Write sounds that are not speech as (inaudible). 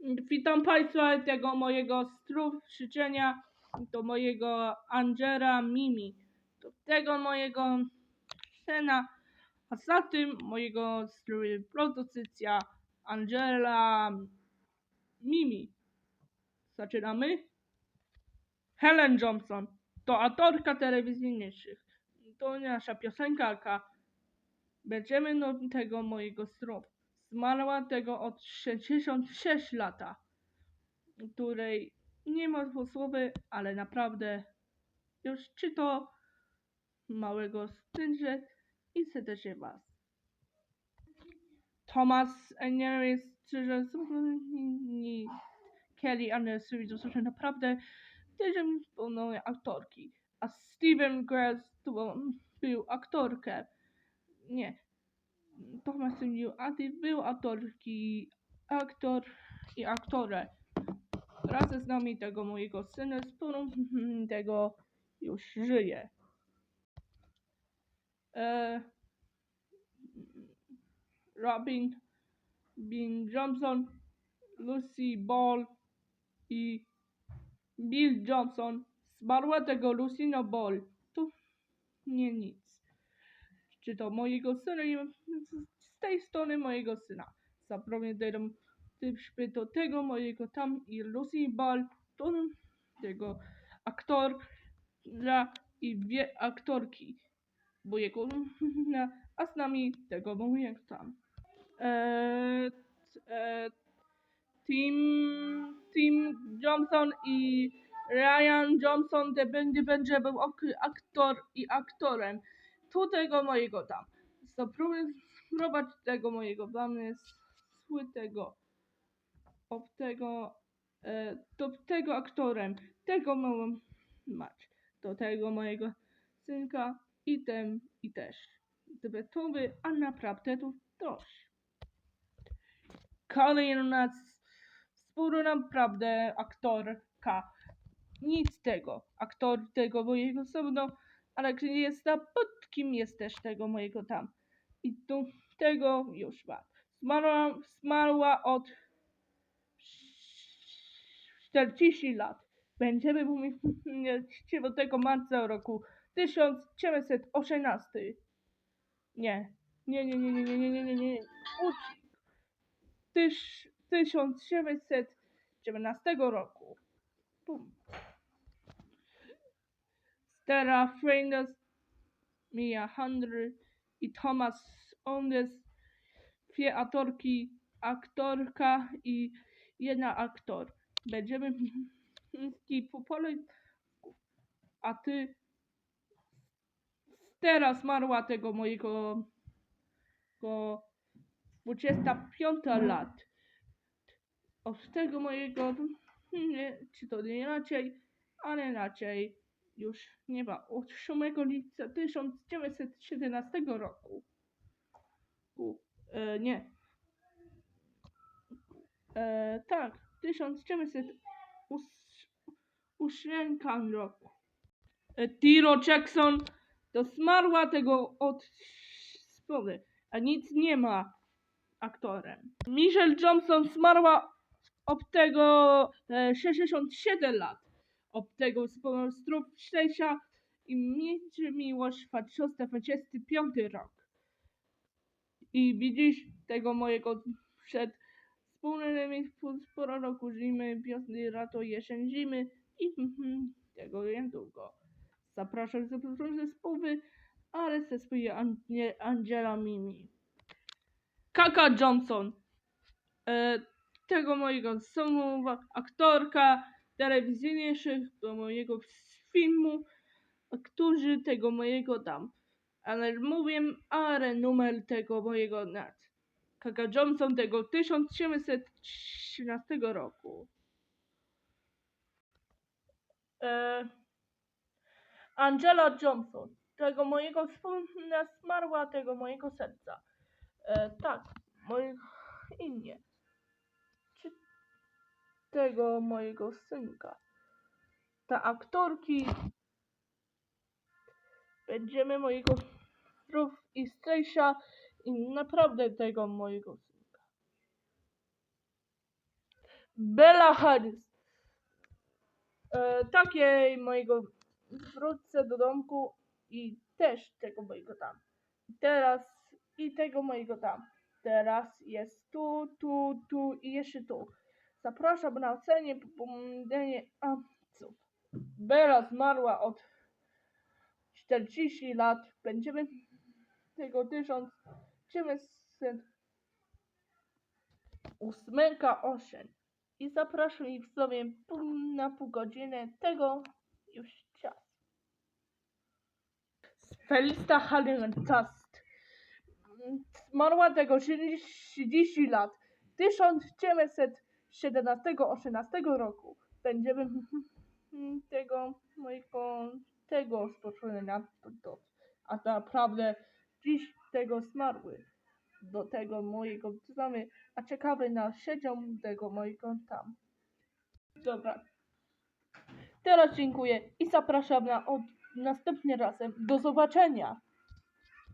Witam Państwa tego mojego stru życzenia do mojego Angela Mimi, do tego mojego syna, a za tym mojego stru propozycja Angela Mimi. Zaczynamy. Helen Johnson to aktorka telewizyjniejszych. To nasza piosenkarka. Będziemy no tego mojego stru. Zmarła tego od 66 lata, której nie ma słowy, ale naprawdę już czy to małego stęże i serdecznie was. Thomas Enerys, że zupełnie Kelly Anderson są naprawdę też pełną aktorki. A Steven Grass to był aktorkę. Nie. Thomas New Andy był aktorki, aktor i aktorę. Razem z nami tego mojego syna, z którą tego już żyje. E, Robin Bean Johnson, Lucy Ball i Bill Johnson. Zmarła tego Lucina Ball. To nie nic. Czy to mojego syna, i z tej strony mojego syna. Zaproponuję też do tego mojego tam i Lucy Ball, to tego aktora i dwie aktorki mojego, a z nami tego mojego tam. Eee, Tim, Tim Johnson i Ryan Johnson będzie, będzie był aktor i aktorem. Tu tego mojego tam. Spróbować tego mojego jest zły tego. Ob tego, e, do tego aktorem. Tego mam mać. Do tego mojego synka i ten i też. Gdyby to by, a naprawdę to dość. Kolejna sporo naprawdę aktorka. Nic tego. Aktor tego mojego sądu, ale gdy jest na pod kim jest też tego mojego tam. I do tego już ma. Zmarła, zmarła od 40 lat. Będziemy mówić 9 marca roku 1918. Nie. Nie, nie, nie, nie, nie, nie, nie, nie, nie. Uci. Tyś, 1919 roku. Bum. Stella Flanders, Mia Hundred i Thomas Ondes. Dwie aktorki, aktorka i jedna aktor. Będziemy i po pole, a ty teraz marła tego mojego go 25 lat. Od tego mojego nie, czy to nie raczej, ale raczej już nie ma. Od 8 lipca 1917 roku. E, nie. E, tak, 1908 roku. E, Tiro Jackson to zmarła tego od spody, a nic nie ma aktorem. Michelle Johnson zmarła od tego e, 67 lat. Od tego strop szczęścia i mieć miłość 2025 rok. I widzisz tego mojego przed wspólnymi sporo roku zimy, wiosny, lato, jesień, zimy i mhm, tego niedługo. Zapraszam do zespoły, ale ze swojej Anie- Angela Mimi. Kaka Johnson. E, tego mojego są aktorka telewizyjniejszych do mojego filmu, którzy tego mojego dam. Ale mówię, ale numer tego mojego nad. Kaka Johnson tego 1913 roku. E, Angela Johnson, tego mojego wspólna zmarła tego mojego serca. E, tak, mojego imię. Tego mojego synka. Ta aktorki będziemy mojego zdrów i Stasia i naprawdę tego mojego synka. Bella Hadys. E, takiej mojego wrócę do domku i też tego mojego tam. Teraz i tego mojego tam. Teraz jest tu, tu, tu i jeszcze tu. Zapraszam na ocenie pomidenie amców. Bela zmarła od 40 lat. Będziemy tego 1900 ósmego osiem. I zapraszam ich sobie na pół godziny tego już czas. Felista Hallenkast. Zmarła tego 30 lat. 1917-18 roku. Będziemy (laughs) tego mojego tego spoczynania to, a naprawdę dziś tego zmarły. Do tego mojego znamy, a ciekawy na siedzią tego mojego tam. Dobra. Teraz dziękuję i zapraszam na od następnym razem. Do zobaczenia.